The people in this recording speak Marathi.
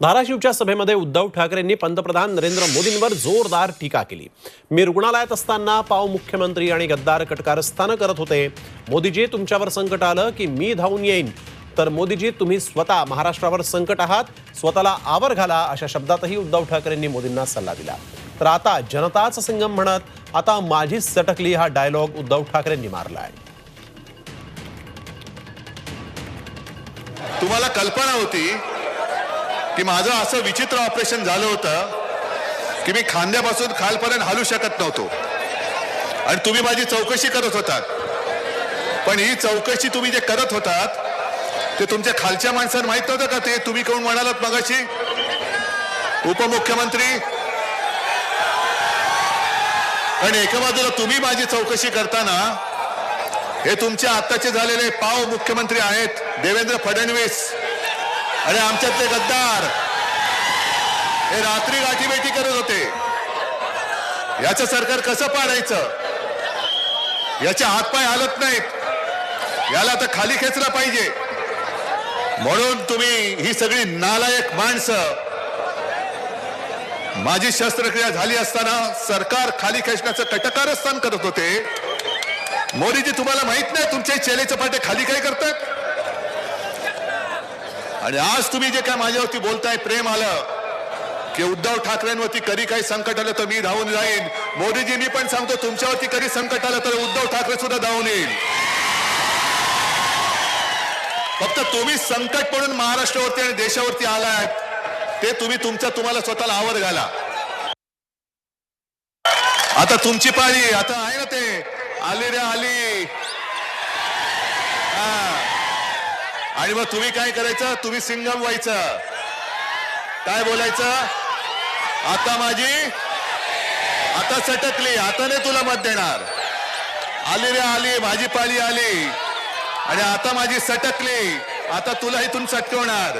धाराशिवच्या सभेमध्ये उद्धव ठाकरेंनी पंतप्रधान नरेंद्र मोदींवर जोरदार टीका केली. मी रुग्णालयात असताना पाव मुख्यमंत्री आणि गद्दार कटकारस्थानं करत होते. मोदीजी तुमच्यावर संकट आलं की मी धावून येईन. तर मोदीजी तुम्ही स्वतः महाराष्ट्रावर संकट आहात. स्वतःला आवर घाला अशा शब्दातही उद्धव ठाकरेंनी मोदींना सल्ला दिला. तर आता जनताच संगम म्हणत आता माझीच सटकली हा डायलॉग उद्धव ठाकरेंनी मारला आहे तुम्हाला कल्पना होती की माझं असं विचित्र ऑपरेशन झालं होतं की मी खांद्यापासून खालपर्यंत हालू शकत नव्हतो. आणि तुम्ही माझी चौकशी करत होतात. पण ही चौकशी तुम्ही जे करत होतात ते तुमच्या खालच्या माणसांना माहीत नव्हतं का ते? तुम्ही कोण म्हणालात मगाशी? उपमुख्यमंत्री? आणि एका बाजूला तुम्ही माझी चौकशी करताना हे तुमचे आत्ताचे झालेले पाव मुख्यमंत्री आहेत देवेंद्र फडणवीस. आणि आमच्यातले गद्दार. हे रात्री गाठीबेटी करत होते. याचं सरकार कसं पाडायचं? याचे हातपाय हालत नाहीत. याला तर खाली खेचलं पाहिजे. म्हणून तुम्ही ही सगळी नालायक माणसं माझी शस्त्रक्रिया झाली असताना सरकार खाली खेचण्याचं कटकारस्थान करत होते. मोदीजी तुम्हाला माहीत नाही तुमचे चेले चपाटे खाली काय करतात? आणि आज तुम्ही जे काय माझ्यावरती बोलताय प्रेम आलं. की उद्धव ठाकरेंवरती कधी काही संकट आलं तर मी धावून जाईन. मोदीजींनी पण सांगतो तुमच्यावरती कधी संकट आलं तर उद्धव ठाकरे सुद्धा धावून येईल. फक्त तुम्ही संकट म्हणून महाराष्ट्रावरती आणि देशावरती आलाय ते तुम्ही तुमच्या तुम्हाला स्वतःला आवर घाला. आता तुमची पाळी आता आहे ना ते. आली रे आली हा. आणि मग तुम्ही काय करायचं? तुम्ही सिंगम व्हायचं. काय बोलायचं? आता माझी आता सटकली. आता नाही तुला मत देणार. आली रे आली. माझी आली. आणि आता माझी सटकली. आता तुला इथून सटकवणार.